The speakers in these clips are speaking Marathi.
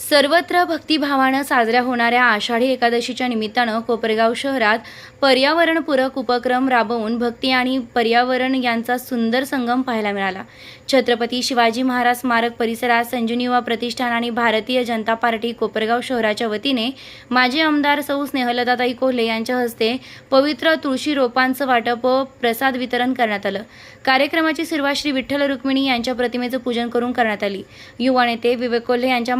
सर्वत्र भक्तिभावानं साजऱ्या होणाऱ्या आषाढी एकादशीच्या निमित्तानं कोपरगाव शहरात पर्यावरणपूरक उपक्रम राबवून भक्ती आणि पर्यावरण यांचा सुंदर संगम पाहायला मिळाला. छत्रपती शिवाजी महाराज स्मारक परिसरात संजीवनी युवा प्रतिष्ठान आणि भारतीय जनता पार्टी कोपरगाव शहराच्या वतीने माजी आमदार सौ स्नेहलताताई कोल्हे यांच्या हस्ते पवित्र तुळशी रोपांचं वाटप व प्रसाद वितरण करण्यात आलं. कार्यक्रमाची सुरुवात श्री विठ्ठल रुक्मिणी यांच्या प्रतिमेचं पूजन करून करण्यात आली. युवा नेते विवेक कोल्हे यांच्या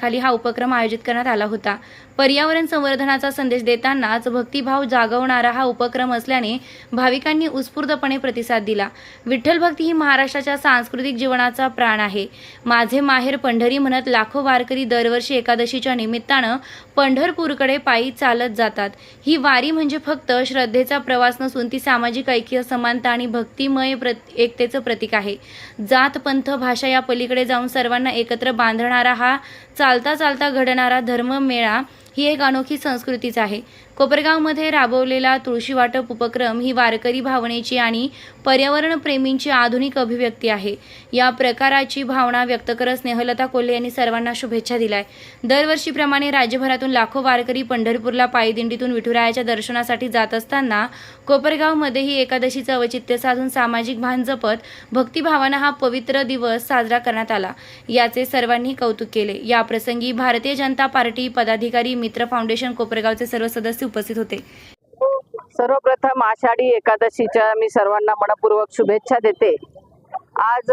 खाली हा उपक्रम आयोजित करण्यात आला होता. पर्यावरण संवर्धनाचा संदेश देतानाच भक्तिभाव जागवणारा हा उपक्रम असल्याने भाविकांनी उत्स्फूर्तपणे प्रतिसाद दिला. विठ्ठल भक्ती ही महाराष्ट्राच्या सांस्कृतिक जीवनाचा प्राण आहे. माझे माहेर पंढरी म्हणत लाखो वारकरी दरवर्षी एकादशीच्या निमित्तानं पंढरपूरकडे पायी चालत जातात. ही वारी म्हणजे फक्त श्रद्धेचा प्रवास नसून ती सामाजिक ऐक्य समानता आणि भक्तिमय प्रत एकतेचं प्रतीक आहे. जात पंथ भाषा या पलीकडे जाऊन सर्वांना एकत्र बांधणारा हा चालता चालता घडणारा धर्ममेळा ही एक अनोखी संस्कृतीच आहे. कोपरगावमध्ये राबवलेला तुळशी वाटप उपक्रम ही वारकरी भावनेची आणि पर्यावरणप्रेमींची आधुनिक अभिव्यक्ती आहे. या प्रकाराची भावना व्यक्त करत स्नेहलता कोल्हे यांनी सर्वांना शुभेच्छा दिलाय दरवर्षीप्रमाणे राज्यभरातून लाखो वारकरी पंढरपूरला पायदिंडीतून विठुरायाच्या दर्शनासाठी जात असताना कोपरगावमध्येही एकादशीचं औचित्य साधून सामाजिक भान जपत भक्तिभावानं हा पवित्र दिवस साजरा करण्यात आला. याचे सर्वांनी कौतुक केले. याप्रसंगी भारतीय जनता पार्टी पदाधिकारी मित्र फाउंडेशन कोपरेगावचे सर्व सदस्य उपस्थित होते. सर्वप्रथम आषाढी एकादशीच्या मी सर्वांना मनपूर्वक शुभेच्छा देते. आज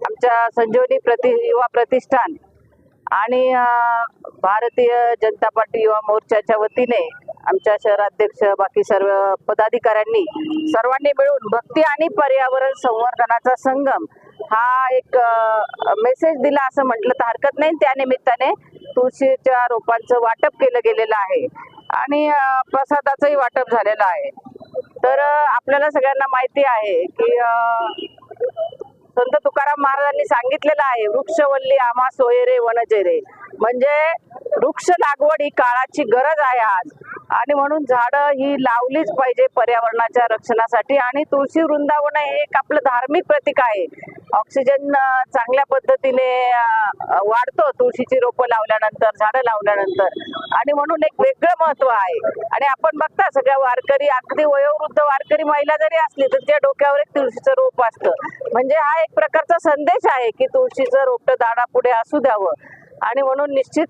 आमच्या संजीवनी प्रति युवा प्रतिष्ठान आणि भारतीय जनता पार्टी युवा मोर्चाच्या वतीने आमच्या शहराध्यक्ष बाकी सर्व पदाधिकाऱ्यांनी सर्वांनी मिळून भक्ती आणि पर्यावरण संवर्धनाचा संगम हा एक मेसेज दिला असं म्हटलं तर हरकत नाही. त्या निमित्ताने तुळशीच्या रोपांचं वाटप केलं गेलेलं आहे. आणि प्रसादाचंही वाटप झालेलं आहे. तर आपल्याला सगळ्यांना माहिती आहे की संत तुकाराम महाराजांनी सांगितलेलं आहे वृक्षवल्ली आम्हा सोयरे वनजेरे. म्हणजे वृक्ष लागवड ही काळाची गरज आहे आज. आणि म्हणून झाडं ही लावलीच पाहिजे पर्यावरणाच्या रक्षणासाठी. आणि तुळशी वृंदावन हे एक आपलं धार्मिक प्रतीक आहे. ऑक्सिजन चांगल्या पद्धतीने वाढतो. तुळशीची रोपं लावल्यानंतर झाडं लावल्यानंतर. आणि म्हणून एक वेगळं महत्त्व आहे. आणि आपण बघता सगळ्या वारकरी अगदी वयोवृद्ध वारकरी महिला जरी असली तर त्या डोक्यावर एक तुळशीचं रोप असतं. म्हणजे हा एक प्रकारचा संदेश आहे की तुळशीचं रोपटं दाडा पुढे असू द्यावं. आणि म्हणून निश्चित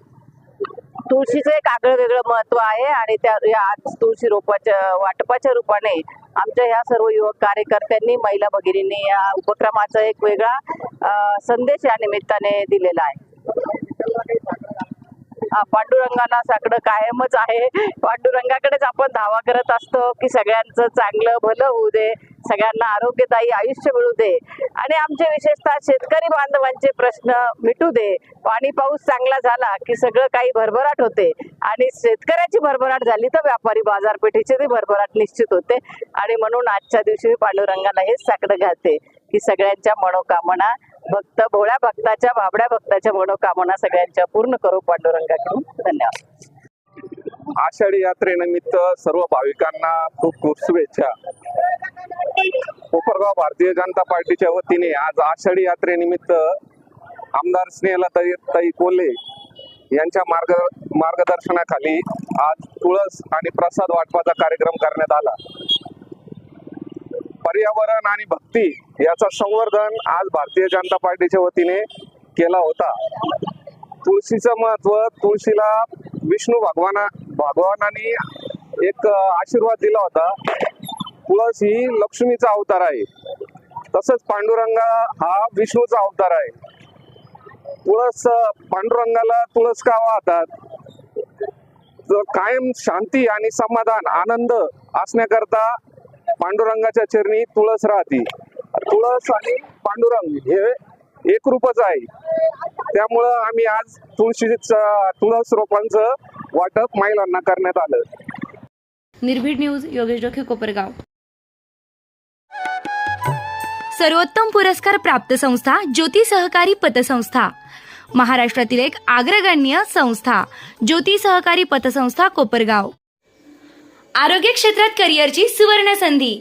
तुळशीचं एक आगळं वेगळं महत्त्व आहे आणि त्या या आज तुळशी रोपाच्या वाटपाच्या रूपाने आमच्या ह्या सर्व युवक कार्यकर्त्यांनी महिला भगिनींनी या उपक्रमाचा एक वेगळा संदेश या निमित्ताने दिलेला आहे. हा, पांडुरंगाला साकडं कायमच आहे. पांडुरंगाकडेच आपण धावा करत असतो की सगळ्यांचं चांगलं भलं होऊ दे. सगळ्यांना आरोग्यदायी आयुष्य मिळू दे. आणि आमचे विशेषतः शेतकरी बांधवांचे प्रश्न मिटू दे. पाणी पाऊस चांगला झाला की सगळं काही भरभराट होते. आणि शेतकऱ्याची भरभराट झाली तर व्यापारी बाजारपेठेची भरभराट निश्चित होते. आणि म्हणून आजच्या दिवशी मी पांडुरंगाला हेच साकडं घालते की सगळ्यांच्या मनोकामना भक्त भोळ्या भक्ताच्या बाबड्या भक्ताच्या मनोकामना सगळ्यांच्या पूर्ण करू पांडुरंगाकडून. धन्यवाद. आषाढी यात्रेनिमित्त सर्व भाविकांना खूप खूप शुभेच्छा. कोपरगाव भारतीय जनता पार्टीच्या वतीने आज आषाढी यात्रेनिमित्त आमदार स्नेहलताई ताई कोल्हे यांच्या मार्ग मार्गदर्शनाखाली आज तुळस आणि प्रसाद वाटपाचा कार्यक्रम करण्यात आला. पर्यावरण आणि भक्ती याचा संवर्धन आज भारतीय जनता पार्टीच्या वतीने केला होता. तुळशीचं महत्त्व तुळशीला विष्णू भगवाना भगवानाने एक आशीर्वाद दिला होता. तुळस ही लक्ष्मीचा अवतार आहे. तसंच पांडुरंगा हा विष्णूचा अवतार आहे. तुळस पांडुरंगाला तुळस का वाहतात? कायम शांती आणि समाधान आनंद असण्याकरता पांडुरंगाच्या चरणी तुळस राहते. तुळस आणि पांडुरंग हे एकरूपच आहे. त्यामुळं आम्ही आज तुळशीचं तुळस रोपांचं वाटप महिलांना करण्यात आलं. निर्भीड न्यूज योगेश डोखे कोपरगाव. सर्वोत्तम पुरस्कार प्राप्त संस्था ज्योती सहकारी पतसंस्था. महाराष्ट्रातील एक अग्रगण्य संस्था ज्योती सहकारी पतसंस्था कोपरगाव. आरोग्य क्षेत्रात करिअरची सुवर्ण संधी